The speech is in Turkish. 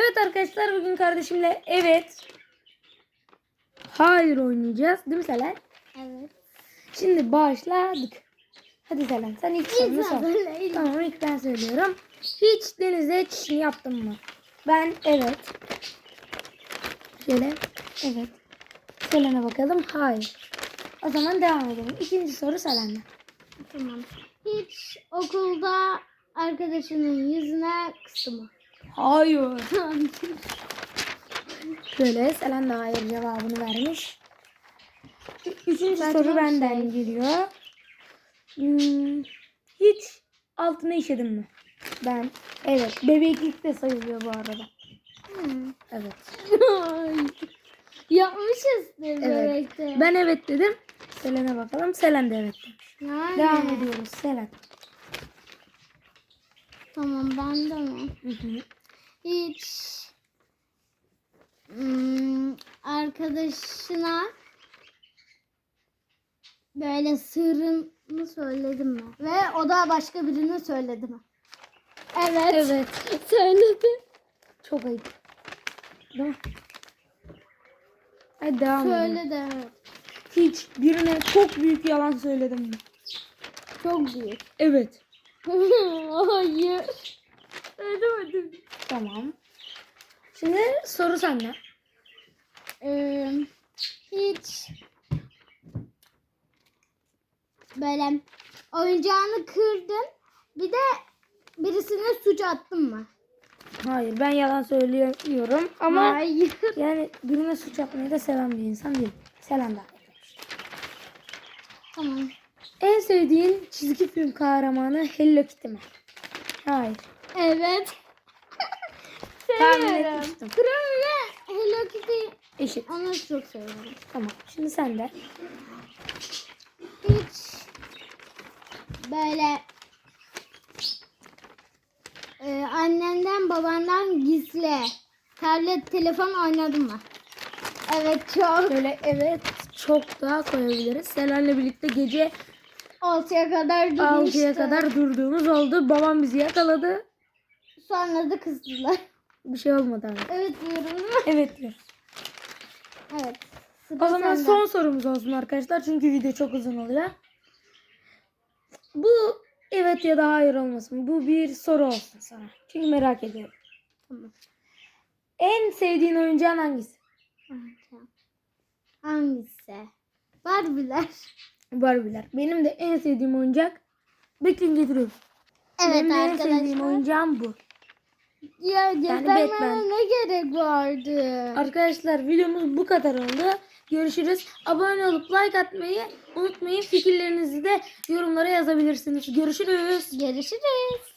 Evet arkadaşlar bugün kardeşimle evet. Hayır oynayacağız. Değil mi Selen? Evet. Şimdi başladık. Hadi Selen sen ilk sorunu sor. Tamam ilk ben söylüyorum. Hiç denize çişini yaptın mı? Ben evet. Şöyle evet. Selen'e bakalım. Hayır. O zaman devam edelim. İkinci soru Selen'den. Tamam. Hiç okulda arkadaşının yüzüne kıstı mı? Hayır. Şöyle Selen de hayır cevabını vermiş. Üçüncü Ben soru benden şey- geliyor. Hmm, hiç altına işedin mi? Ben evet. Bebeklik de sayılıyor bu arada. Hmm. Evet. Yapmışızdır Evet. bebekte. Ben evet dedim. Selen'e bakalım. Selen de evet demiş. Yani. Devam ediyoruz. Selen. Tamam ben de mi? Hı hı. Hiç hmm, arkadaşına böyle sırrını söyledim mi? Ve o da başka birine söyledi mi? Evet. Evet. Söyledi. Çok ayıp. Değil mi? Hadi devam edelim. Söyledi evet. Hiç birine çok büyük yalan söyledim mi? Çok büyük. Evet. Hayır. Söylemedim. Tamam. Şimdi soru sende. Ee, hiç böyle oyuncağını kırdın bir de birisine suç attın mı? Hayır ben yalan söylüyorum ama Hayır. yani birine suç atmayı da seven bir insan değil. De aynı. Tamam. En sevdiğin çizgi film kahramanı Hello Kitty mi? Hayır. Evet. Tahmin etmiştim. Ve Hello Kitty Eşit. onu çok seviyorum. Tamam. Şimdi sen de. Hiç böyle e, annenden babandan gizli tablet telefon oynadın mı? Evet çok. Böyle evet çok daha koyabiliriz. Selen'le birlikte gece 6'ya kadar 6'ya gitmişti. kadar durduğumuz oldu. Babam bizi yakaladı. Sonra da kızdılar. Bir şey olmadı abi. Evet diyorum. Evet diyoruz. Evet. Sıra O zaman sende. son sorumuz olsun arkadaşlar. Çünkü video çok uzun oluyor. Bu evet ya da hayır olmasın. Bu bir soru olsun sana. Çünkü merak ediyorum. Tamam. En sevdiğin oyuncağın hangisi? Hangisi? Barbie'ler. Barbie'ler. Benim de en sevdiğim oyuncak. Bekleyin getiriyorum. Evet Benim de en sevdiğim arkadaşlar. oyuncağım bu. Ya göstermeme Batman. ne gerek vardı? Arkadaşlar videomuz bu kadar oldu. Görüşürüz. Abone olup like atmayı unutmayın. Fikirlerinizi de yorumlara yazabilirsiniz. Görüşürüz. Görüşürüz.